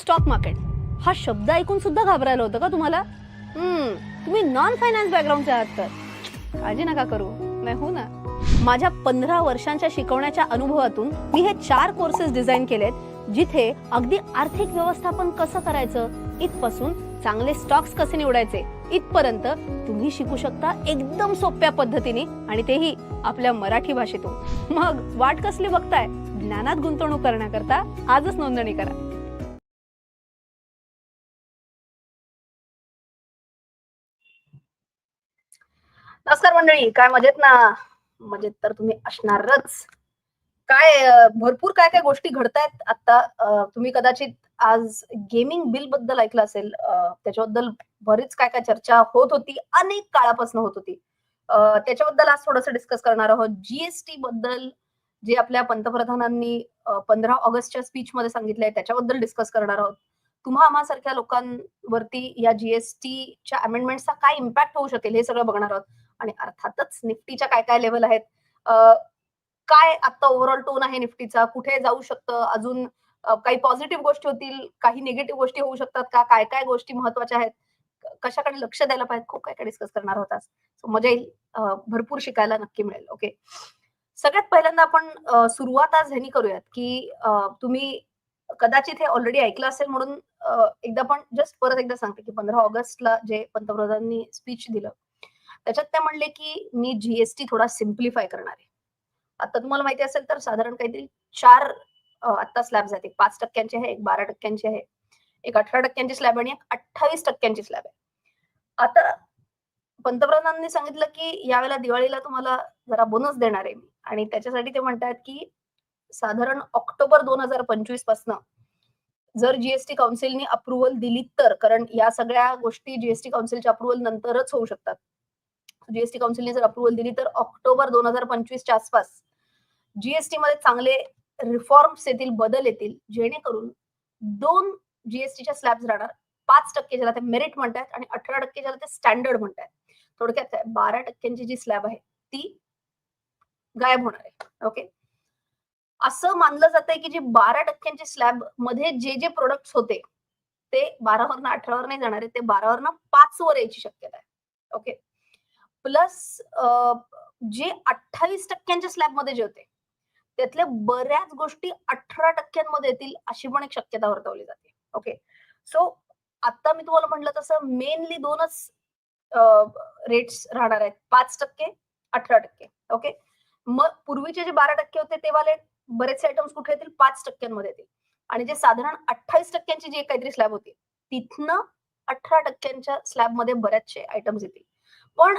Stock market. हा शब्द ऐकून सुद्धा घाबरायला होतं का तुम्हाला? हम्म, तुम्ही नॉन फायनान्स बॅकग्राऊंडचे आहात तर. काळजी नका करू. मी हो ना. माझ्या पंधरा वर्षांच्या शिकवण्याच्या अनुभवातून मी हे चार कोर्सेस डिझाईन केलेत जिथे अगदी आर्थिक व्यवस्थापन कसं करायचं इथपासून चांगले स्टॉक्स कसे निवडायचे इथपर्यंत तुम्ही शिकू शकता एकदम सोप्या पद्धतीने आणि तेही आपल्या मराठी भाषेतून. मग वाट कसली बघताय? ज्ञानात गुंतवणूक करण्याकरता आजच नोंदणी करा. नमस्कार मंडळी काय मजेत ना? मजेत तर तुम्ही असणारच. काय भरपूर काय काय गोष्टी घडतायत आता. तुम्ही कदाचित आज गेमिंग बिलबद्दल ऐकलं असेल. त्याच्याबद्दल बरीच काय काय चर्चा होत होती अनेक काळापासून होत होती. त्याच्याबद्दल आज थोडंसं डिस्कस करणार आहोत. जीएसटी बद्दल जे आपल्या पंतप्रधानांनी पंधरा ऑगस्टच्या स्पीच मध्ये सांगितलंय त्याच्याबद्दल डिस्कस करणार आहोत. तुम्हा आम्हासारख्या लोकांवरती या जीएसटीच्या अमेंडमेंटचा काय इम्पॅक्ट होऊ शकेल हे सगळं बघणार आहोत. आणि अर्थातच निफ्टीच्या काय काय लेवल आहेत? काय आता ओव्हरऑल टोन आहे निफ्टीचा? कुठे जाऊ शकतं? अजून काही पॉझिटिव्ह गोष्टी होतील? काही निगेटिव्ह गोष्टी होऊ शकतात का? काय काय गोष्टी महत्त्वाच्या आहेत? कशाकडे लक्ष द्यायला पाहिजे? खूप काय काय डिस्कस करणार होता सो मजा येईल. भरपूर शिकायला नक्की मिळेल. ओके सगळ्यात पहिल्यांदा आपण सुरुवात आज ह्यानी करूयात की तुम्ही कदाचित हे ऑलरेडी ऐकलं असेल म्हणून एकदा पण जस्ट परत एकदा सांगते की पंधरा ऑगस्टला जे पंतप्रधानांनी स्पीच दिलं त्याच्यात ते म्हणले की मी जीएसटी थोडा सिम्प्लिफाय करणार आहे. आता तुम्हाला माहिती असेल तर साधारण काहीतरी चार आता स्लॅब आहेत. एक पाच टक्क्यांचे आहे एक बारा टक्क्यांचे आहे एक अठरा टक्क्यांची स्लॅब आणि एक अठ्ठावीस टक्क्यांची स्लॅब आहे. आता पंतप्रधानांनी सांगितलं की यावेळेला दिवाळीला तुम्हाला जरा बोनस देणार आहे मी. आणि त्याच्यासाठी ते म्हणतात की साधारण ऑक्टोबर दोन हजार पंचवीस पासन जर जीएसटी काउन्सिलनी अप्रुव्हल दिली तर कारण या सगळ्या गोष्टी जीएसटी काउन्सिलच्या अप्रुव्हल नंतरच होऊ शकतात. जीएसटी काउन्सिलने जर अप्रुव्हल दिली तर ऑक्टोबर दोन हजार पंचवीसच्या आसपास जीएसटी मध्ये चांगले रिफॉर्म्स येतील बदल येतील जेणेकरून दोन जीएसटीच्या स्लॅब्स राहणार. पाच टक्के ज्याला ते मेरिट म्हणतात आणि अठरा टक्के ज्याला ते स्टँडर्ड म्हणतात थोडक्यात काय? बारा टक्क्यांची जी स्लॅब आहे ती गायब होणार आहे. ओके असं मानलं जात आहे की जी बारा टक्क्यांची स्लॅबमध्ये जे जे प्रोडक्ट्स होते ते बारावरनं अठरावर नाही जाणार आहे ते बारावरनं पाच वर यायची शक्यता आहे. ओके प्लस जे अठ्ठावीस टक्क्यांच्या स्लॅबमध्ये जे होते त्यातल्या बऱ्याच गोष्टी अठरा टक्क्यांमध्ये येतील अशी पण एक शक्यता वर्तवली जाते. ओके? सो आता मी तुम्हाला म्हटलं तसं मेनली दोनच रेट्स राहणार आहेत. पाच टक्के अठरा टक्के. ओके? मग पूर्वीचे जे बारा टक्के होते ते वाले बरेचसे आयटम्स कुठे येतील? पाच टक्क्यांमध्ये येतील. आणि जे साधारण अठ्ठावीस टक्क्यांची जी काहीतरी स्लॅब होती तिथनं अठरा टक्क्यांच्या स्लॅबमध्ये बऱ्याचशे आयटम्स येतील. पण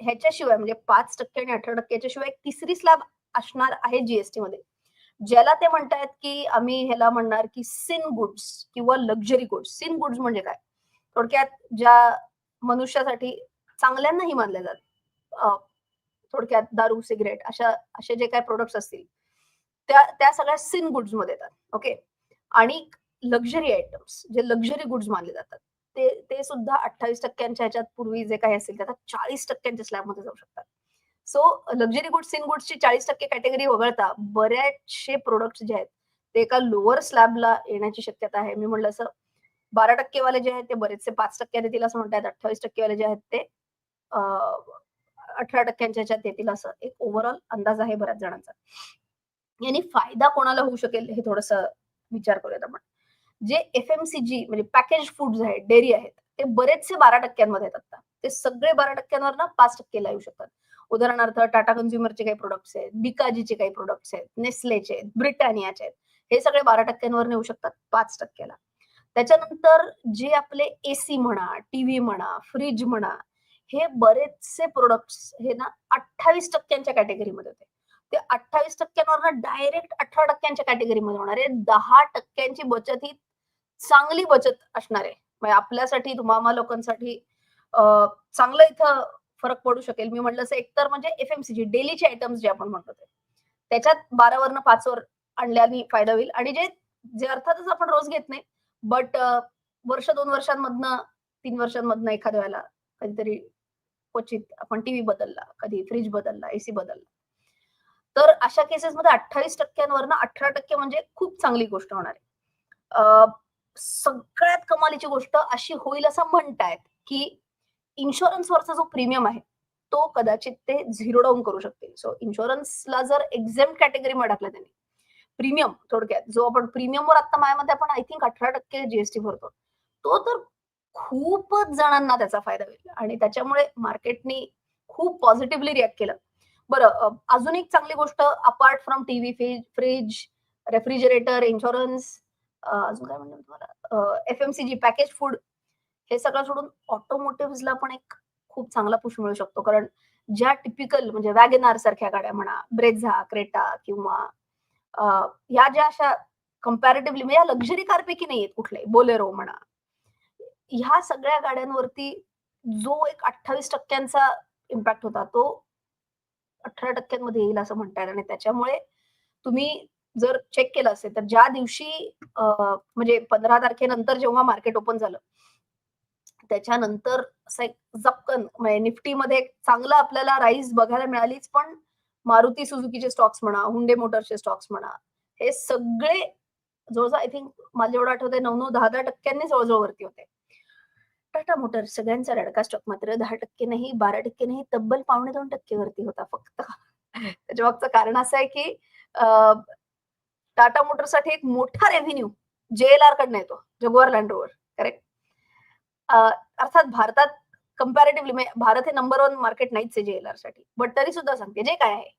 ह्याच्याशिवाय म्हणजे पाच टक्के आणि अठरा टक्क्याच्या शिवाय एक तिसरी स्लॅब असणार आहे जीएसटी मध्ये. ज्याला ते म्हणतायत की आम्ही ह्याला म्हणणार की सिन गुड्स किंवा लक्झरी गुड्स सिन गुड्स म्हणजे काय? थोडक्यात ज्या मनुष्यासाठी चांगल्यांनाही मानल्या जात. थोडक्यात दारू सिगरेट अशा असे जे काही प्रोडक्ट्स असतील त्या त्या सगळ्या सिन गुड्समध्ये येतात. ओके? आणि लक्झरी आयटम्स जे लक्झरी गुड्स मानले जातात. ते ते सुद्धा अठ्ठावीस टक्क्यांच्या ह्याच्यात पूर्वी जे काही असेल त्यात चाळीस टक्क्यांच्या स्लॅबमध्ये जाऊ शकतात. सो लक्झरी गुड्स इन गुड्सची चाळीस टक्के कॅटेगरी वगळता बऱ्याचशे प्रोडक्ट जे आहेत ते एका लोअर स्लॅबला येण्याची शक्यता आहे. मी म्हणलं असं बारा टक्केवाले जे आहेत ते बरेचसे पाच टक्क्यात येतील असं म्हणतात अठ्ठावीस टक्केवाले जे आहेत ते अठरा टक्क्यांच्या ह्याच्यात येतील असं एक ओव्हरऑल अंदाज आहे बऱ्याच जणांचा. यांनी फायदा कोणाला होऊ शकेल हे थोडस विचार करूयात आपण. जे एफ एम सी जी म्हणजे पॅकेज फूड्स आहेत डेअरी आहेत ते बरेचसे बारा टक्क्यांमध्ये आहेत आता. ते सगळे बारा टक्क्यांवर ना पाच टक्केला येऊ शकतात. उदाहरणार्थ टाटा कन्झ्युमरचे काही प्रोडक्ट्स आहेत बिकाजीचे काही प्रोडक्ट्स आहेत नेस्लेचे आहेत ब्रिटानियाचे आहेत. हे सगळे बारा टक्क्यांवर येऊ शकतात पाच टक्क्याला. त्याच्यानंतर जे आपले एसी म्हणा टीव्ही म्हणा फ्रीज म्हणा हे बरेचसे प्रोडक्ट्स हे ना अठ्ठावीस टक्क्यांच्या कॅटेगरीमध्ये होते. ते अठ्ठावीस टक्क्यांवर डायरेक्ट अठरा टक्क्यांच्या कॅटेगरीमध्ये होणार आहे. दहा टक्क्यांची बचत ही चांगली बचत असणार आहे. म्हणजे आपल्यासाठी तुम्हाला लोकांसाठी चांगलं इथं फरक पडू शकेल. मी म्हटलं असं एकतर म्हणजे एफएमसीजी डेलीचे आयटम्स जे आपण म्हणतो ते. त्याच्यात बारावरनं पाचवर आणल्याने फायदा होईल. आणि जे जे अर्थातच आपण रोज घेत नाही बट वर्ष दोन वर्षांमधनं तीन वर्षांमधनं एखाद्या वेळेला कधीतरी क्वचित आपण टीव्ही बदलला कधी फ्रीज बदलला एसी बदलला. तर अशा केसेसमध्ये अठ्ठावीस टक्क्यांवरनं अठरा टक्के म्हणजे खूप चांगली गोष्ट होणार आहे. सगळ्यात कमालीची गोष्ट अशी होईल असं म्हणतायत की इन्शुरन्सवरचा जो प्रीमियम आहे तो कदाचित ते झिरो डाऊन करू शकतील. सो इन्शुरन्सला जर एक्झाम कॅटेगरीमध्ये टाकलं त्यांनी प्रीमियम थोडक्यात जो आपण प्रीमियमवर आता मायामध्ये आपण आय थिंक अठरा टक्के जीएसटी भरतो तो तर खूपच जणांना त्याचा फायदा होईल. आणि त्याच्यामुळे मार्केटनी खूप पॉझिटिव्हली रिॲक्ट केलं. बरं अजून एक चांगली गोष्ट apart from TV fridge fridge refrigerator insurance अजून काय म्हणतो तुम्हाला? F M C G package food हे सगळं सोडून ऑटोमोटिव्हला पण एक खूप चांगला पुश मिळू शकतो. कारण ज्या टिपिकल म्हणजे वॅगनार सारख्या गाड्या म्हणा ब्रेझा क्रेटा किंवा या ज्या अशा कम्पॅरेटिव्हली म्हणजे या लक्झरी कारपैकी नाही आहेत कुठले बोलेरो म्हणा. ह्या सगळ्या गाड्यांवरती जो एक अठ्ठावीस टक्क्यांचा इम्पॅक्ट होता तो अठरा टक्क्यांमध्ये येईल असं म्हणतात आणि त्याच्यामुळे तुम्ही जर चेक केलं असेल तर ज्या दिवशी म्हणजे पंधरा तारखेनंतर जेव्हा मार्केट ओपन झालं त्याच्यानंतर असं एक जपकन म्हणजे निफ्टीमध्ये चांगलं आपल्याला राईज बघायला मिळालीच पण मारुती सुझुकीचे स्टॉक्स म्हणा हुंडे मोटरचे स्टॉक्स म्हणा हे सगळे जवळजवळ आय थिंक मला जेवढं आठवतंय नऊ नऊ दहा दहा टक्क्यांनी जवळजवळ वरती होते. टाटा मोटर सगळ्यांचा रडका स्टॉक मात्र दहा टक्के नाही बारा टक्के नाही तब्बल पावणे दोन टक्के वरती होता फक्त. त्याच्या मागचं कारण असं आहे की टाटा टाटा साठी एक मोठा रेव्हेन्यू जेएलआर कडनं येतो जगुआर लँड रोवर करेक्ट अर्थात भारतात कम्पॅरेटिव्हली म्हणजे भारत हे नंबर वन मार्केट नाहीच आहे जेएलआरसाठी. बट तरी सुद्धा सांगते जे काय आहे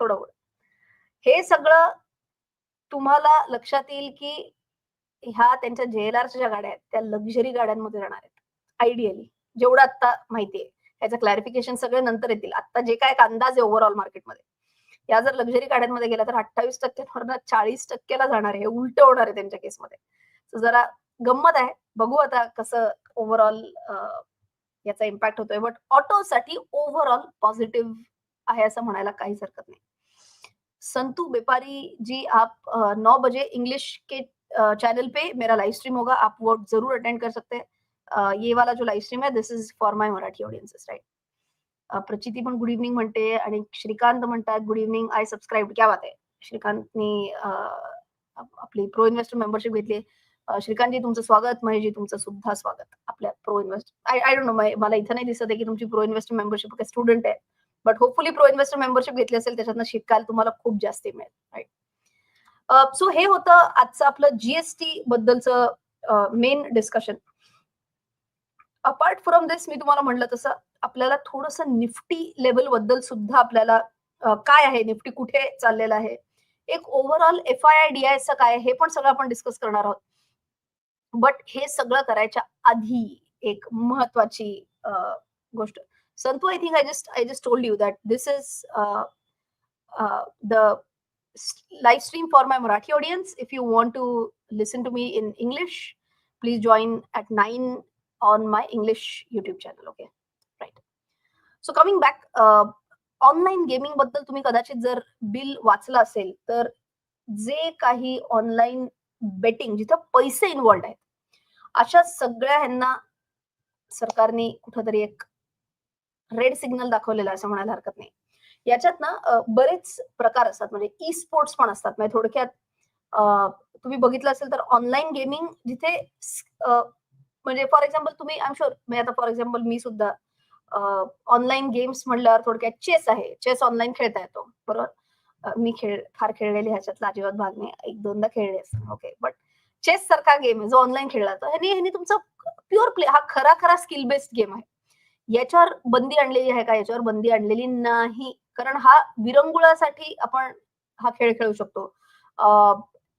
थोडं हे सगळं तुम्हाला लक्षात येईल की ह्या त्यांच्या जेएलआरच्या ज्या गाड्या आहेत त्या लक्झरी गाड्यांमध्ये जाणार आहेत. आयडियली जेवढं आता माहितीये. याचं क्लॅरिफिकेशन सगळे नंतर येतील. आता जे काय एक अंदाज आहे ओव्हरऑल मार्केटमध्ये या जर लक्झरी गाड्यांमध्ये गेला तर अठ्ठावीस टक्क्यांवरनं चाळीस टक्क्याला जाणार आहे. हे उलट होणार आहे त्यांच्या केसमध्ये जरा गंमत आहे. बघू आता कसं ओव्हरऑल याचा इम्पॅक्ट होतोय. बट ऑटोसाठी ओव्हरऑल पॉझिटिव्ह आहे असं म्हणायला काहीच हरकत नाही. संतू व्यापारी जी आप नऊ नौ बजे इंग्लिश के चैनल पे मेरा लाइव स्ट्रीम होगा. आप वो जरूर अटेंड कर सकते हैं. ये वाला जो लाईव्ह स्ट्रीम आहे this is for my Marathi audiences right Prachiti पण गुड इव्हनिंग म्हणते आणि श्रीकांत म्हणतात गुड इव्हनिंग आय सबस्क्राईब क्या बात आहे. श्रीकांतनी आपली प्रो इन्व्हेस्टर मेंबरशिप घेतली श्रीकांत श्रीकांतजी तुमचं स्वागत महेशजी तुमचं सुद्धा स्वागत. आपल्या pro invest I I don't know मला इथं नाही दिसत आहे की तुमची प्रो इन्व्हेस्टर मेंबरशिप स्टुडंट आहे. But hopefully pro investor membership घेतली असेल त्याच्यातनं शिकायला तुम्हाला खूप जास्त मिळेल राईट सो हे होतं आजचं आपलं GST बद्दलचं main discussion apart from this मी तुम्हाला म्हणलं तसं आपल्याला थोडस निफ्टी लेवलबद्दल सुद्धा आपल्याला काय आहे? निफ्टी कुठे चाललेलं आहे? एक overall F I I D I काय हे पण सगळं आपण डिस्कस करणार आहोत. बट हे सगळं करायच्या आधी एक महत्वाची गोष्ट. Santu I think I just I just told you that this is the live stream for my Marathi audience. If you want to listen to me in English, please join at 9 on my English YouTube channel. Okay. Right. So coming back, uh, online गेमिंगबद्दल तुम्ही कदाचित जर bill वाचलं असेल तर जे काही online betting जिथं पैसे इन्व्हॉल्ड आहेत अशा सगळ्या ह्यांना सरकारने कुठंतरी एक रेड सिग्नल दाखवलेला असं म्हणायला हरकत नाही याच्यात ना बरेच प्रकार असतात म्हणजे ई स्पोर्ट्स पण असतात म्हणजे थोडक्यात तुम्ही बघितलं असेल तर ऑनलाईन गेमिंग जिथे म्हणजे फॉर एक्झाम्पल तुम्ही आय एम शुअर म्हणजे आता फॉर एक्झाम्पल मी सुद्धा ऑनलाईन गेम्स म्हणल्यावर थोडक्यात चेस आहे. चेस ऑनलाईन खेळता येतो. बरोबर? मी खेळ फार खेळलेली ह्याच्यातला अजिबात भाग नाही. एक दोनदा खेळले असते ओके बट चेस सारखा गेम आहे जो ऑनलाईन खेळला जातो. ह्यानी ह्यानी तुमचा प्युअर प्ले हा खरा खरा स्किल बेस्ड गेम आहे. याच्यावर बंदी आणलेली आहे का? याच्यावर बंदी आणलेली नाही. कारण हा विरंगुळासाठी आपण हा खेळ खेळू शकतो.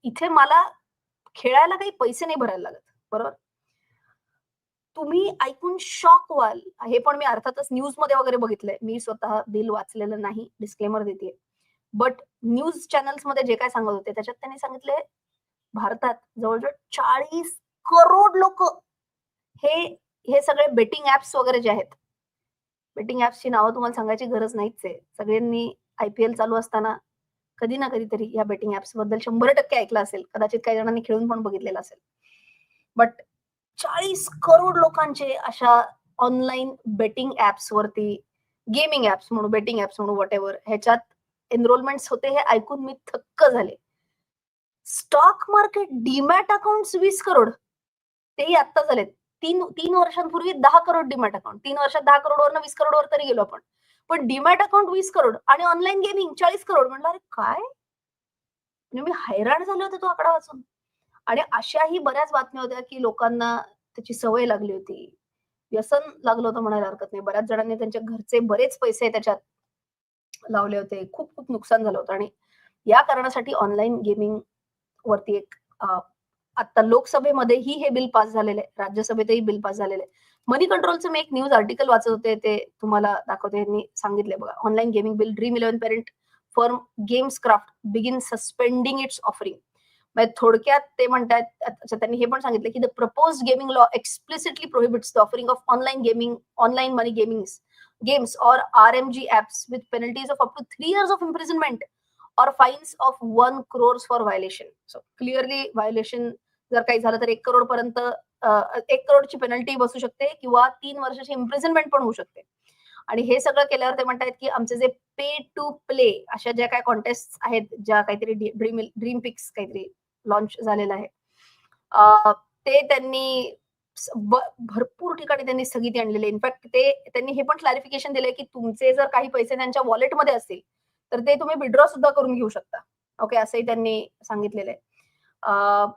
इथे मला खेळायला काही पैसे नाही भरायला लागत. बरोबर? तुम्ही ऐकून शॉक व्हाल. हे पण मी अर्थातच न्यूजमध्ये वगैरे बघितलंय. मी स्वतः बिल वाचलेलं नाही डिस्क्लेमर देते बट न्यूज चॅनल्समध्ये जे काय सांगत होते त्याच्यात त्यांनी सांगितले भारतात जवळजवळ चाळीस करोड लोक हे हे सगळे बेटिंग ऍप्स वगैरे जे आहेत बेटिंग ऍप्सची नावं तुम्हाला सांगायची गरज नाहीच आहे. सगळ्यांनी आयपीएल चालू असताना कधी ना कधीतरी या बेटिंग ऍप्सबद्दल शंभर टक्के ऐकलं असेल. कदाचित काही जणांनी खेळून पण बघितलेलं असेल. बट चाळीस करोड लोकांचे अशा ऑनलाईन बेटिंग ऍप्स वरती गेमिंग ऍप्स म्हणू बेटिंग ऍप्स म्हणू वॉट एव्हर ह्याच्यात एनरोलमेंट होते हे ऐकून मी थक्क झाले. स्टॉक मार्केट डीमॅट अकाउंट वीस करोड तेही आत्ता झालेत. तीन तीन वर्षांपूर्वी दहा करोड डीमॅट अकाउंट तीन वर्षात दहा करोडवर वीस करोडवर तरी गेलो आपण. पण डीमॅट अकाउंट वीस करोड आणि ऑनलाईन गेमिंग चाळीस करोड म्हणलं अरे काय? म्हणजे मी हैराण झाले होते तो आकडा वाचून. आणि अशाही बऱ्याच बातम्या होत्या की लोकांना त्याची सवय लागली होती. व्यसन लागलं होतं म्हणायला हरकत नाही. बऱ्याच जणांनी त्यांच्या घरचे बरेच पैसे त्याच्यात लावले होते. खूप खूप नुकसान झालं होतं. आणि या कारणासाठी ऑनलाईन गेमिंग वरती एक आता लोकसभेमध्येही हे बिल पास झालेलं. आहे राज्यसभेतही बिल पास झालेलं. आहे मनी कंट्रोलचं मी एक न्यूज आर्टिकल वाचत होते. ते तुम्हाला दाखवते. यांनी सांगितले बघा. Online gaming bill dream eleven parent form games craft begin suspending its offering म्हणजे थोडक्यात ते म्हणतात त्यांनी हे पण सांगितलं की the propose gaming law explicitly prohibits the offering of online gaming online money gaming games or R M G apps with penalties of up to three years of imprisonment or fines of one crores for violation so clearly violation जर काही झालं तर एक करोड पर्यंत एक करोडची penalty बसू शकते किंवा तीन वर्षाची इम्प्रिझनमेंट पण होऊ शकते. आणि हे सगळं केल्यावर ते म्हणतात की आमचे जे पे टू प्ले अशा ज्या काही कॉन्टेस्ट आहेत ज्या काहीतरी ड्रीम ड्रीम पिक्स काहीतरी लॉन्च झालेला आहे. ते त्यांनी भरपूर ठिकाणी त्यांनी स्थगिती आणलेली इनफॅक्ट ते त्यांनी हे पण क्लॅरिफिकेशन दिलंय की तुमचे जर काही पैसे त्यांच्या वॉलेटमध्ये असतील तर ते तुम्ही विड्रॉ सुद्धा करून घेऊ शकता. ओके असंही त्यांनी सांगितलेलं आहे.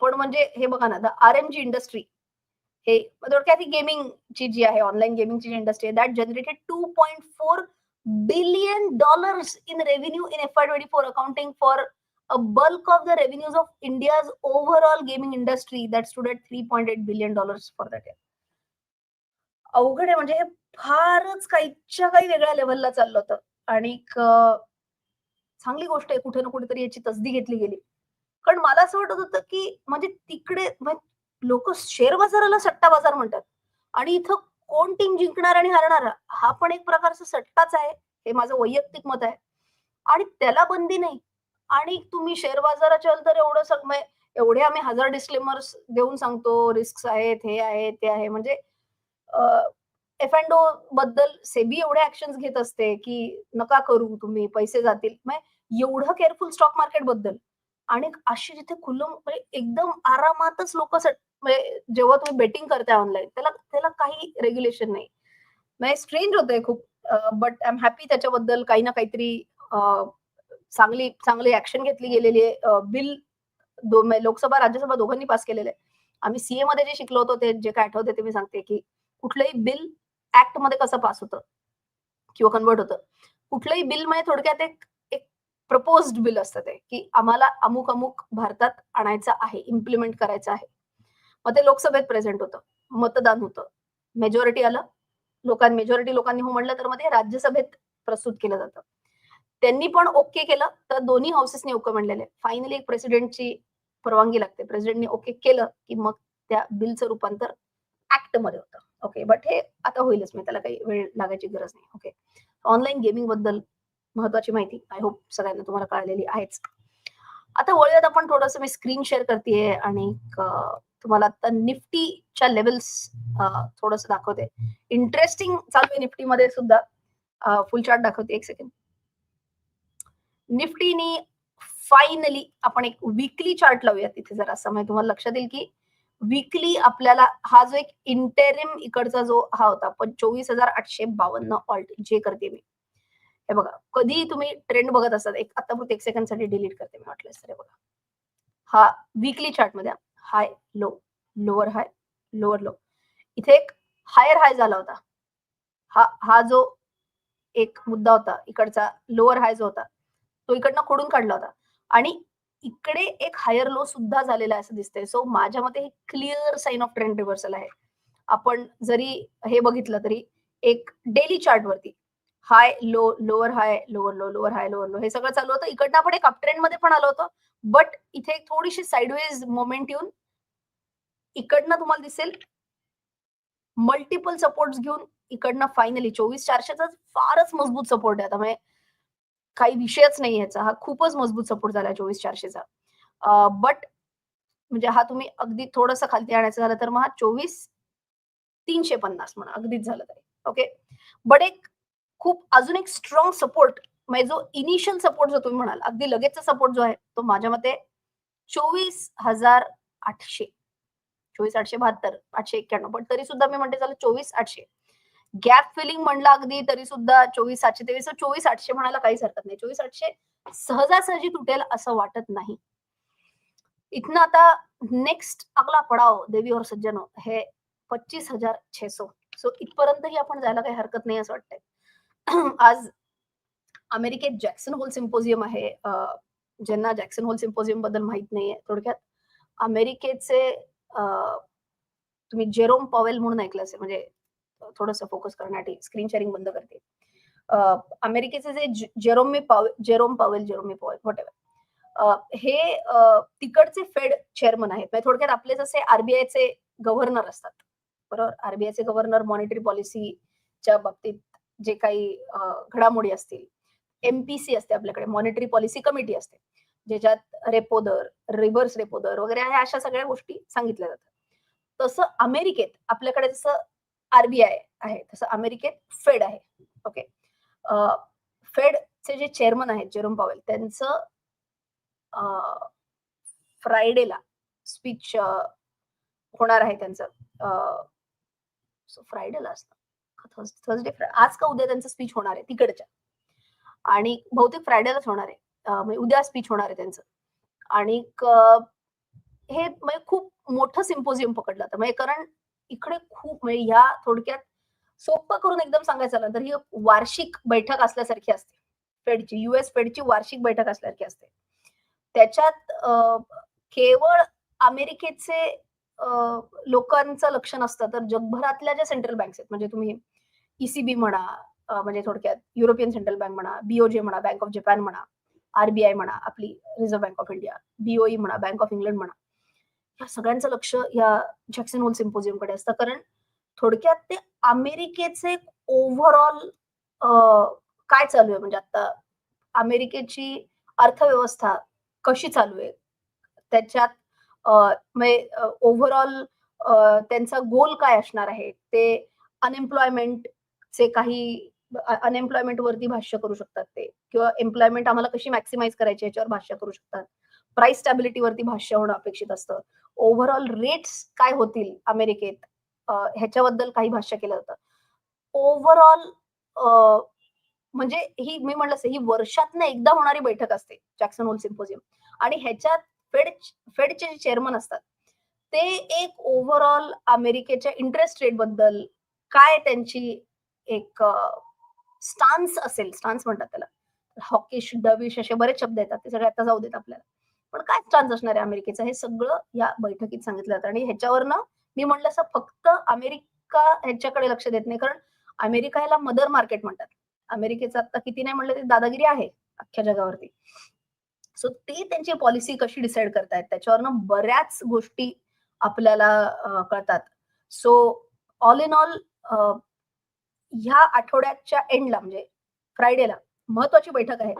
पण म्हणजे हे बघा ना the R M G industry हे थोडक्यात ही गेमिंगची जी आहे ऑनलाईन गेमिंगची जी इंडस्ट्री आहे that generated two point four billion dollars in revenue in F I twenty four accounting for a bulk of the revenues of India's overall gaming industry that stood at three point eight billion dollars for अवघड आहे म्हणजे हे फारच काहीच्या काही वेगळ्या लेवलला चाललं होतं. आणि चांगली गोष्ट आहे कुठे ना कुठेतरी याची तसदी घेतली गेली. कारण मला असं वाटत होतं की म्हणजे तिकडे लोक शेअर बाजाराला सट्टा बाजार म्हणतात. आणि इथं कोण टीम जिंकणार आणि हरणार हा पण एक प्रकारचा सट्टाच आहे हे माझं वैयक्तिक मत आहे. आणि त्याला बंदी नाही. आणि तुम्ही शेअर बाजाराच्या तर एवढं सगळं म्हणजे एवढे आम्ही हजार डिस्क्लेमर्स देऊन सांगतो रिस्क आहेत हे आहे ते आहे. म्हणजे एफ अँड ओ बद्दल सेबी एवढे ऍक्शन घेत असते की नका करू तुम्ही पैसे जातील. म्हणजे एवढं केअरफुल स्टॉक मार्केटबद्दल. आणि अशी जिथे खुलं म्हणजे एकदम आरामातच लोक म्हणजे जेव्हा तुम्ही बेटिंग करताय ऑनलाईन त्याला त्याला काही रेग्युलेशन नाही. म्हणजे स्ट्रेंज होतंय खूप. बट आय एम हॅपी त्याच्याबद्दल काही ना काहीतरी चांगली चांगली ऍक्शन घेतली गेलेली आहे. बिल दो लोकसभा राज्यसभा दोघांनी पास केलेलं आहे. आम्ही सीए मध्ये जे शिकलो होतो ते जे काय आठवते ते मी सांगते की कुठलंही बिल ऍक्टमध्ये कसं पास होतं किंवा कन्वर्ट होतं कुठलंही बिल म्हणजे थोडक्यात एक एक प्रपोज्ड बिल असतं ते की आम्हाला अमुक अमुक भारतात आणायचं आहे इम्प्लिमेंट करायचं आहे. मग ते लोकसभेत प्रेझेंट होतं मतदान होतं. मेजॉरिटी आलं. लोकांनी मेजॉरिटी लोकांनी हो म्हणलं तर मग ते राज्यसभेत प्रस्तुत केलं जातं. त्यांनी पण ओके केलं. तर दोन्ही हाऊसेसनी ओके म्हणलेले. फायनली एक प्रेसिडेंटची परवानगी लागते. प्रेसिडेंटनी ओके केलं की मग त्या बिलचं रूपांतर ऍक्टमध्ये होतं. ओके बट हे आता होईलच. मी त्याला काही वेळ लागायची गरज नाही. ओके ऑनलाईन गेमिंगबद्दल महत्वाची माहिती आय होप सगळ्यांना तुम्हाला कळलेली आहेच. आता वळूयात आपण थोडस मी स्क्रीन शेअर करतेय आणि तुम्हाला आता निफ्टीच्या लेवल्स थोडस दाखवते. इंटरेस्टिंग चालू आहे निफ्टी मध्ये सुद्धा फुल चार्ट दाखवते. एक सेकंड निफ्टीनी फायनली आपण एक वीकली चार्ट लावूया तिथे जरा. असं तुम्हाला लक्षात येईल की वीकली आपल्याला हा जो एक इंटेरिम इकडचा जो हा होता पण चोवीस हजार आठशे बावन्न ऑल्ट जे करते मी. हे बघा कधी तुम्ही ट्रेंड बघत असतात एक आता पुरते एक सेकंडसाठी डिलीट करते मी वाटलं तर बघा. हा वीकली चार्टमध्ये high low lower high lower low इथे एक हायर हाय झाला होता. हा हा जो एक मुद्दा होता इकडचा लोअर हाय जो होता तो इकडनं खोडून काढला होता. आणि इकडे एक हायर लो सुद्धा झालेला असं दिसतंय. सो माझ्या मते हे clear sign of trend reversal आहे. आपण जरी हे बघितलं तरी एक डेली चार्ट वरती high low lower high lower low lower high lower low हे सगळं चालू होतं. इकडनं आपण एक अपट्रेंडमध्ये पण आलो होतो. बट इथे एक थोडीशी साईडवेज मोमेंट येऊन इकडनं तुम्हाला दिसेल मल्टिपल सपोर्ट घेऊन इकडनं फायनली चोवीस चारशेचा फारच मजबूत सपोर्ट आहे. आता म्हणजे काही विषयच नाही याचा हा खूपच मजबूत सपोर्ट झाला चोवीस चारशेचा. बट म्हणजे हा तुम्ही अगदी थोडस खालती आणायचं झालं तर मग हा चोवीस तीनशे पन्नास म्हणा अगदीच झालं तरी. ओके बट एक खूप अजून एक स्ट्रॉंग सपोर्ट म्हणजे जो इनिशियल सपोर्ट जो तुम्ही म्हणाल अगदी लगेचचा सपोर्ट जो आहे तो माझ्या मते चोवीस हजार आठशे. चोवीस आठशे बहात्तर आठशे एक्क्याण्णव पण तरी सुद्धा मी म्हणते झालं चोवीस आठशे. गॅप फिलिंग म्हणलं अगदी तरी सुद्धा चोवीस सातशे तेवीस. चोवीस आठशे म्हणायला काहीच हरकत नाही. चोवीस आठशे सहजासहजी तुटेल असं वाटत नाही. इथनं आता नेक्स्ट अगला पडाव देवी और सज्जनो हे पच्चीस हजार छेसो. सो इथपर्यंतही आपण जायला काही हरकत नाही असं वाटतंय. आज अमेरिकेत जॅक्सन होल सिम्पोजियम आहे. ज्यांना जॅक्सन होल सिम्पोजियमबद्दल माहीत नाहीये थोडक्यात अमेरिकेचे तुम्ही जेरोम पॉवेल म्हणून ऐकलं असेल म्हणजे थोडस फोकस करण्यासाठी स्क्रीन शेअरिंग बंद करते. अमेरिकेचे जे Jerome Powell Jerome Powell Jerome Powell what हे तिकडचे फेड चेअरमन आहेत. म्हणजे थोडक्यात आपले जसे आरबीआयचे गव्हर्नर असतात. बरोबर? आरबीआयचे गव्हर्नर मॉनिटरी पॉलिसीच्या बाबतीत जे काही घडामोडी असतील एमपीसी असते आपल्याकडे मॉनिटरी पॉलिसी कमिटी असते. ज्याच्यात रेपो दर रिव्हर्स रेपो दर वगैरे अशा सगळ्या गोष्टी सांगितल्या जातात. तसं अमेरिकेत आपल्याकडे जसं आरबीआय आहे तसं अमेरिकेत फेड आहे ओके? फेडचे जे चेअरमन आहेत जेरोम पॉवेल त्यांचं फ्रायडेला स्पीच होणार आहे त्यांचं सो फ्रायडेला असतं. थर्सडे आज का उद्या त्यांचं स्पीच होणार आहे तिकडच्या. आणि बहुतेक फ्रायडेलाच होणार आहे म्हणजे उद्या स्पीच होणार आहे त्यांचं. आणि हे म्हणजे खूप मोठं सिम्पोजियम पकडलं तर म्हणजे कारण इकडे खूप म्हणजे ह्या थोडक्यात सोपं करून एकदम सांगायचं झालं तर ही वार्षिक बैठक असल्यासारखी असते. फेडची युएस फेडची वार्षिक बैठक असल्यासारखी असते. त्याच्यात केवळ अमेरिकेचे लोकांचं लक्ष नसतं तर जगभरातल्या ज्या सेंट्रल बँक्स आहेत म्हणजे तुम्ही ईसीबी म्हणा म्हणजे थोडक्यात युरोपियन सेंट्रल बँक म्हणा बीओजे म्हणा बँक ऑफ जपान म्हणा आरबीआय म्हणा आपली reserve bank of India BOE म्हणा बँक ऑफ इंग्लंड म्हणा सगळ्यांचं लक्ष या जॅक्सन होल सिम्पोजियमकडे असतं. कारण थोडक्यात ते अमेरिकेचे ओव्हरऑल काय चालू आहे? म्हणजे आता अमेरिकेची अर्थव्यवस्था कशी चालू आहे? त्याच्यात ओव्हरऑल म्हणजे, त्यांचा गोल काय असणार आहे? ते अनएम्प्लॉयमेंटचे काही अनएम्प्लॉयमेंट वरती भाष्य करू शकतात ते. किंवा एम्प्लॉयमेंट आम्हाला कशी मॅक्सिमाइज करायची याच्यावर भाष्य करू शकतात. प्राइस स्टॅबिलिटी वरती भाष्य होणं अपेक्षित असतं. ओव्हरऑल रेट्स काय होतील अमेरिकेत? ह्याच्याबद्दल काही भाष्य केलं जातं ओव्हरऑल म्हणजे ही मी म्हणलं ही वर्षातनं एकदा होणारी बैठक असते जॅक्सन होल सिम्पोजियम. आणि ह्याच्यात फेड फेडचे जे चेअरमन असतात ते एक ओव्हरऑल अमेरिकेच्या इंटरेस्ट रेटबद्दल काय त्यांची एक स्टान्स असेल स्टान्स म्हणतात त्याला. हॉकिश डविश असे बरेच शब्द येतात ते सगळे आता जाऊ देत आपल्याला. पण काय स्टान्स असणार आहे अमेरिकेचं? हे सगळं या बैठकीत सांगितलं जातं. आणि ह्याच्यावरनं मी म्हणलं असं फक्त अमेरिका ह्याच्याकडे लक्ष देत नाही. कारण अमेरिका ह्याला मदर मार्केट म्हणतात. अमेरिकेचं आता किती नाही म्हणलं ते दादागिरी आहे अख्ख्या जगावरती. सो ते त्यांची पॉलिसी कशी डिसाईड करतायत? त्याच्यावरनं बऱ्याच गोष्टी आपल्याला कळतात. सो ऑल इन ऑल ह्या आठवड्याच्या एंडला म्हणजे फ्रायडेला महत्वाची बैठक आहे.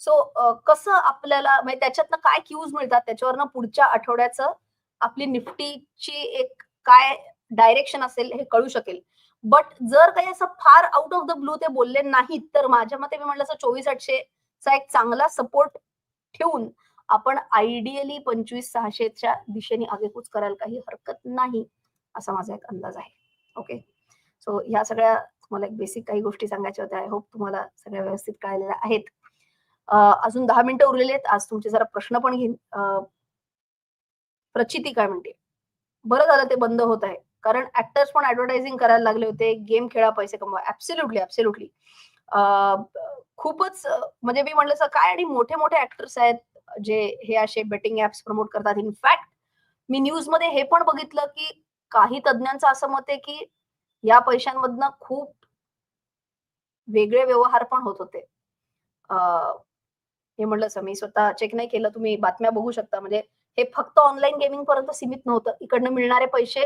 सो कसं आपल्याला म्हणजे त्याच्यातनं काय क्यूज मिळतात? त्याच्यावरनं पुढच्या आठवड्याचं आपली निफ्टीची एक काय डायरेक्शन असेल हे कळू शकेल. बट जर काही असं far out of the blue ते बोलले नाहीत तर माझ्या मते मी म्हटलं असं चोवीस आठशेचा एक चांगला सपोर्ट ठेवून आपण आयडियली पंचवीस सहाशेच्या दिशेने आगेकूच करायला काही हरकत नाही असा माझा एक अंदाज आहे. ओके सो ह्या सगळ्या तुम्हाला एक बेसिक काही गोष्टी सांगायच्या होत्या. आय होप तुम्हाला सगळ्या व्यवस्थित कळलेल्या आहेत. अजून दहा मिनिटं उरलेले आहेत. आज तुमचे जरा प्रश्न पण घेईन. प्रचिती काय म्हणते? बरं झालं ते बंद होत आहे. कारण ऍक्टर्स पण ऍडव्हर्टायझिंग करायला लागले होते. गेम खेळा पैसे कमवा. ऍब्सोल्युटली ऍब्सोल्युटली खूपच म्हणजे मी म्हणलं काय आणि मोठे मोठे ऍक्टर्स आहेत जे हे असे बेटिंग ऍप्स प्रमोट करतात. इनफॅक्ट मी न्यूजमध्ये हे पण बघितलं की काही तज्ञांचं असं मत आहे की या पैशांमधनं खूप वेगळे व्यवहार पण होत होते. हे म्हणलं असं मी स्वतः चेक नाही केलं. तुम्ही बातम्या बघू शकता. म्हणजे हे फक्त ऑनलाईन गेमिंग पर्यंत सीमित नव्हतं. इकडनं मिळणारे पैसे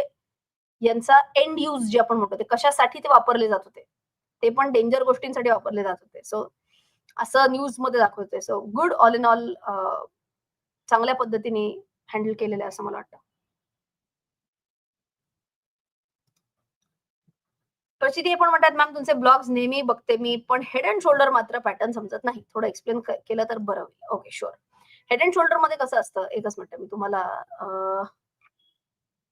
यांचा एंड यूज जे आपण म्हणतो ते कशासाठी ते वापरले जात होते. ते पण डेंजर गोष्टींसाठी वापरले जात होते. सो असं न्यूजमध्ये दाखवते so good all in all चांगल्या पद्धतीने हँडल केलेलं आहे असं मला वाटतं. प्रचिती हे पण म्हणतात मॅम तुमचे ब्लॉग्स नेहमी बघते मी पण हेड अँड शोल्डर मात्र पॅटर्न समजत नाही. थोडं एक्सप्लेन केलं तर बरं होईल. ओके शुअर हेड अँड शोल्डरमध्ये कसं असतं? एकच मिनिट मी तुम्हाला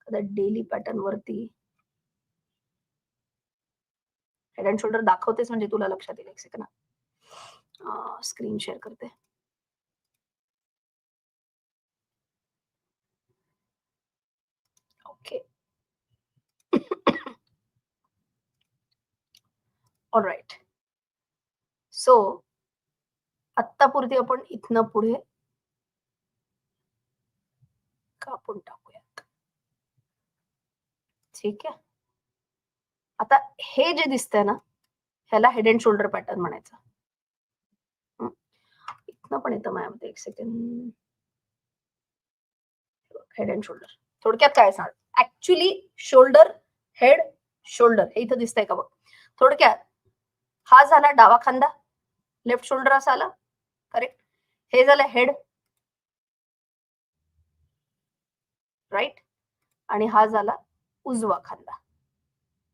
डेली पॅटर्न वरती हेड अँड शोल्डर दाखवतेच म्हणजे तुला लक्षात येईल एक सेकंड स्क्रीन शेअर करते. ओके राईट सो आत्तापुरती आपण इथनं पुढे कापून टाकूयात. ठीक आहे? आता हे जे दिसतंय ना ह्याला हेड अँड शोल्डर पॅटर्न म्हणायचं. इथनं पण येतं माझ्यामध्ये एक सेकंड हेड अँड शोल्डर थोडक्यात काय सांग ऍक्च्युली शोल्डर हेड शोल्डर हे इथं दिसतंय का बघ? थोडक्यात हा झाला डावा खांदा लेफ्ट शोल्डर असा आला. करेक्ट हे झालं हेड राईट आणि हा झाला उजवा खांदा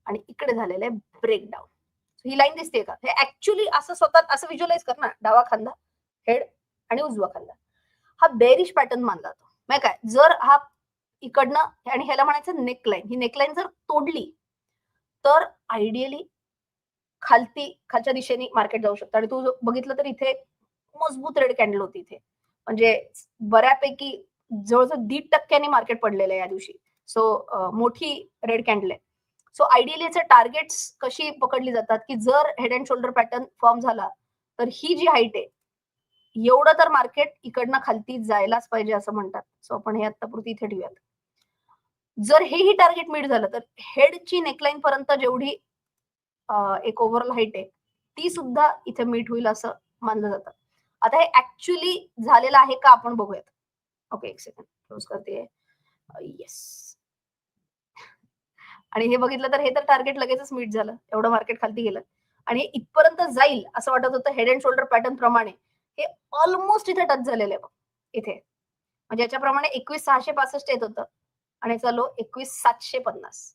आणि इकडे झालेलं आहे ब्रेकडाऊन ही लाईन दिसते का? हे ऍक्च्युली असं स्वतः असं व्हिज्युअलाइज कर ना. डावा खांदा हेड आणि उजवा खांदा हा बेरिश पॅटर्न मानला जातो. माहिती काय? जर हा इकडनं आणि ह्याला म्हणायचं नेकलाईन ही नेकलाईन जर तोडली तर आयडियली खालती खालच्या दिशेने मार्केट जाऊ शकतं. आणि तू बघितलं तर इथे मजबूत रेड कॅन्डल होती इथे. म्हणजे बऱ्यापैकी जवळजवळ दीड टक्क्याने मार्केट पडलेलं आहे या दिवशी. सो मोठी रेड कॅन्डल आहे. सो आयडियली याचे टार्गेट्स कशी पकडली जातात की जर head and shoulder pattern form झाला तर ही जी हाईट आहे एवढं तर मार्केट इकडनं खालती जायलाच पाहिजे असं म्हणतात. सो आपण हे आतापुरती इथे ठेवूयात. जर हेही टार्गेट मीट झालं तर हेडची नेकलाईन पर्यंत जेवढी एक ओव्हरऑल हाईट आहे. ती सुद्धा इथे मीट होईल असं मानलं जातं. आता हे ऍक्च्युली झालेलं आहे का आपण बघूयात. ओके एक सेकंड क्लोज करते. येस आणि हे बघितलं तर हे तर टार्गेट लगेचच मीट झालं. एवढं मार्केट खालती गेलं. आणि इथपर्यंत जाईल असं वाटत होतं हेड अँड शोल्डर पॅटर्न प्रमाणे. हे ऑलमोस्ट इथे टच झालेलं आहे बघ. इथे. म्हणजे याच्याप्रमाणे एकवीस सहाशे पासष्ट येत होतं. आणि चालो एकवीस सातशे पन्नास.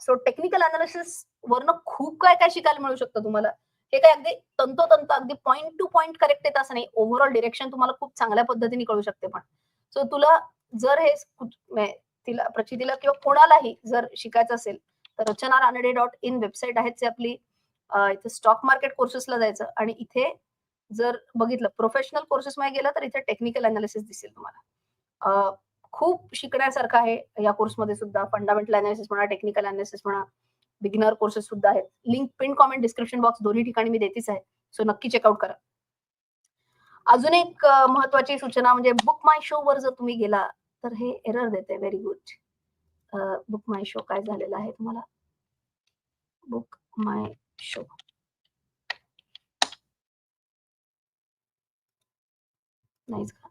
सो टेक्निकल अनालिसिस वरनं खूप काय काय शिकायला मिळू शकतं तुम्हाला. हे काय अगदी तंतोतंत अगदी पॉईंट टू पॉईंट करेक्ट येत असं नाही. ओव्हरऑल डिरेक्शन तुम्हाला खूप चांगल्या पद्धतीने कळू शकते पण. सो तुला जर हे तिला प्रचितीला किंवा कोणालाही जर शिकायचं असेल तर Rachana Ranade dot in website आहेत आपली इथे स्टॉक मार्केट कोर्सेसला जायचं. आणि इथे जर बघितलं प्रोफेशनल कोर्सेस मध्ये गेलं तर इथे टेक्निकल अनालिसिस दिसेल तुम्हाला. खूप शिकण्यासारखं आहे. या कोर्समध्ये सुद्धा फंडामेंटल अनालिसिस म्हणा टेक्निकल अनालिसिस म्हणा बिगिनर कोर्सेस सुद्धा आहेत. Link pin comment description box दोन्ही ठिकाणी मी देतीच आहे. सो नक्की चेकआउट करा. अजून एक महत्वाची सूचना म्हणजे बुक माय शो वर जर तुम्ही गेला तर हे एरर देते very good book my show काय झालेला आहे तुम्हाला? बुक माय शो नाहीच का?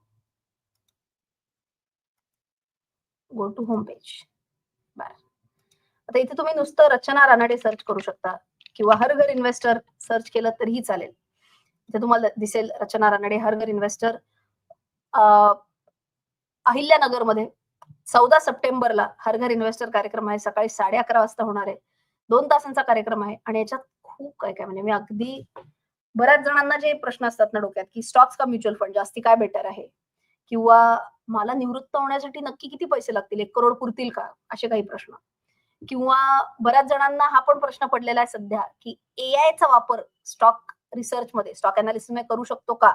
गो टू होम पेज बर आता इथे तुम्ही नुसतं रचना रानाडे सर्च करू शकता. किंवा हर घर इन्व्हेस्टर सर्च केलं तरीही चालेल. इथे तुम्हाला दिसेल रचना रानाडे हर घर इन्व्हेस्टर अहिल्यानगरमध्ये चौदा सप्टेंबरला हर घर इन्व्हेस्टर कार्यक्रम आहे. सकाळी साडे अकरा वाजता होणार आहे. दोन तासांचा कार्यक्रम आहे. आणि याच्यात खूप काय काय म्हणजे मी अगदी बऱ्याच जणांना जे प्रश्न असतात ना डोक्यात की स्टॉक्स का म्युच्युअल फंड जास्ती काय बेटर आहे? किंवा मला निवृत्त होण्यासाठी नक्की किती पैसे लागतील? एक करोड पुरतील का? असे काही प्रश्न. किंवा बऱ्याच जणांना हा पण प्रश्न पडलेला आहे सध्या की एआयचा वापर स्टॉक रिसर्च मध्ये स्टॉक अनालिसिसमध्ये करू शकतो का?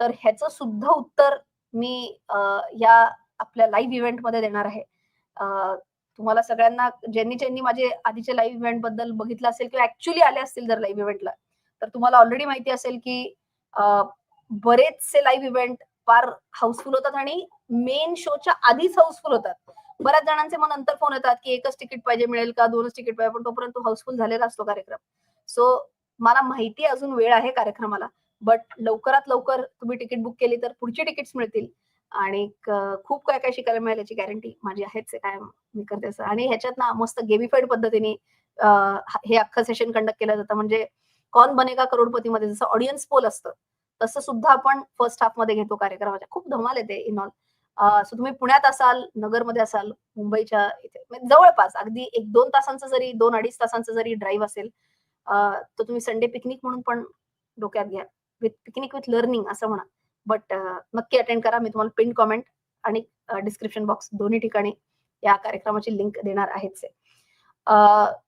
तर ह्याचं सुद्धा उत्तर मी या आपल्या लाईव्ह इव्हेंटमध्ये देणार आहे. तुम्हाला सगळ्यांना ज्यांनी ज्यांनी माझे आधीचे लाईव्ह इव्हेंटबद्दल बघितलं असेल किंवा ऍक्च्युली आले असतील जर लाईव्ह इव्हेंटला तर तुम्हाला ऑलरेडी माहिती असेल की बरेचसे लाईव्ह इव्हेंट फार हाऊसफुल होतात आणि मेन शोच्या आधीच हाऊसफुल होतात. बऱ्याच जणांचे मग नंतर फोन येतात की एकच तिकीट पाहिजे मिळेल का? दोनच तिकीट पाहिजे. पण तोपर्यंत हाऊसफुल झालेला असतो कार्यक्रम. सो मला माहिती अजून वेळ आहे कार्यक्रमाला. बट लवकरात लवकर तुम्ही तिकीट बुक केली तर पुढची तिकीट्स मिळतील. आणि खूप काय काय शिकायला मिळेल याची गॅरंटी माझी आहेच आहे. काय मी करते असं. आणि ह्याच्यात ना मस्त गेमिफाईड पद्धतीने हे अख्खं सेशन कंडक्ट केलं जातं. म्हणजे कॉन बनेगा करोडपती मध्ये जसं ऑडियन्स पोल असतं. तसं सुद्धा आपण फर्स्ट हाफमध्ये घेतो कार्यक्रमाच्या. खूप धमाल येते इन ऑल सो तुम्ही पुण्यात असाल नगरमध्ये असाल मुंबईच्या इथे म्हणजे जवळपास अगदी एक दोन तासांचं जरी दोन अडीच तासांचं जरी ड्राईव्ह असेल तर तुम्ही संडे पिकनिक म्हणून पण डोक्यात घ्या. विथ पिकनिक विथ लर्निंग असं म्हणा. बट नक्की अटेंड करा. मी तुम्हाला पिन कॉमेंट आणि डिस्क्रिप्शन बॉक्स दोन्ही ठिकाणी या कार्यक्रमाची लिंक देणार आहेच आहे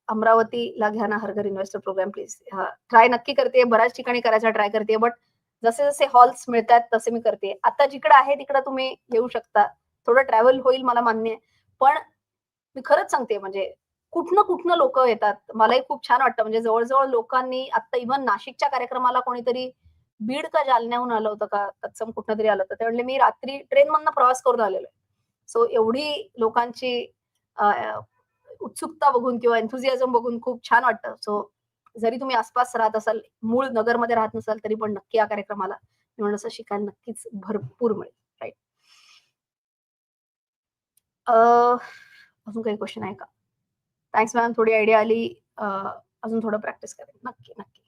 अमरावतीला घ्या ना हरघर इन्व्हेस्टर प्रोग्राम प्लीज ट्राय नक्की करते. बऱ्याच ठिकाणी करायचा ट्राय करते. बट जसे जसे हॉल्स मिळतात तसे मी करते. आता जिकडे आहे तिकडे तुम्ही येऊ शकता. थोडं ट्रॅव्हल होईल मला मान्य आहे. पण मी खरंच सांगते म्हणजे कुठनं कुठनं लोक येतात मलाही खूप छान वाटतं. म्हणजे जवळजवळ लोकांनी आता इव्हन नाशिकच्या कार्यक्रमाला कोणीतरी बीड का जालन्याहून आलं होतं का तत्सम कुठनं तरी आलं होतं. ते म्हणले मी रात्री ट्रेन मधनं प्रवास करून आलेलो आहे. सो एवढी लोकांची उत्सुकता बघून किंवा एन्थुझियाझम बघून खूप छान वाटतं. सो जरी तुम्ही आसपास राहत असाल मूळ नगरमध्ये राहत नसाल तरी पण नक्की या कार्यक्रमाला मी असं शिकायला नक्कीच भरपूर मिळेल राईट अजून काही क्वेश्चन आहे का? थँक्स मॅम थोडी आयडिया आली. अजून थोडं प्रॅक्टिस करेन. नक्की नक्की.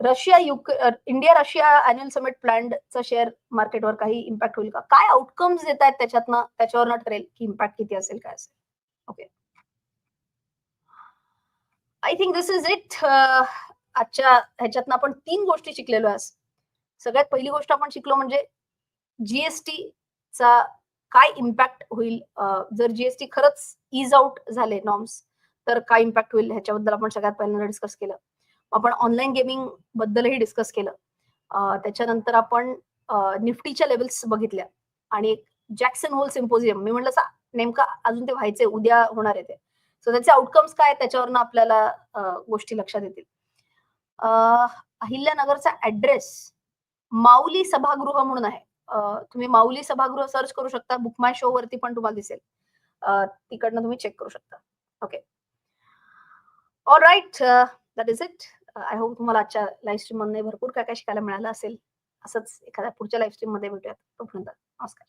रशिया युक इंडिया रशिया अॅन्युअल समिट प्लॅनचा शेअर मार्केटवर काही इम्पॅक्ट होईल का? काय आउटकम्स देत आहेत त्याच्यातनं त्याच्यावरनं ठरेल की इम्पॅक्ट किती असेल काय असेल? Okay I think this is it आजच्या ह्याच्यातनं आपण तीन गोष्टी शिकलेलो आज सगळ्यात पहिली गोष्ट आपण शिकलो म्हणजे जीएसटी चा काय इम्पॅक्ट होईल? जर जीएसटी खरंच इज आउट झाले नॉर्म्स तर काय इम्पॅक्ट होईल? ह्याच्याबद्दल आपण सगळ्यात पहिल्यांदा डिस्कस केलं. आपण ऑनलाईन गेमिंग बद्दलही डिस्कस केलं. त्याच्यानंतर आपण निफ्टीच्या लेवल्स बघितल्या. आणि जॅक्सन होल सिम्पोजियम मी म्हटलं नेमका अजून ते व्हायचे उद्या होणार आहे ते. सो त्याचे आउटकम्स काय त्याच्यावरनं आपल्याला गोष्टी लक्षात येतील. अहिल्यानगरचा ऍड्रेस माऊली सभागृह म्हणून आहे. तुम्ही माऊली सभागृह सर्च करू शकता. बुक माय शो वरती पण तुम्हाला दिसेल. तिकडनं तुम्ही चेक करू शकता. Okay all right that is it I hope तुम्हाला आजच्या लाईव्ह स्ट्रीममध्ये भरपूर काय काय शिकायला मिळालं असेल. असंच एखाद्या पुढच्या लाईव्ह स्ट्रीममध्ये भेटूयात. तोपर्यंत नमस्कार.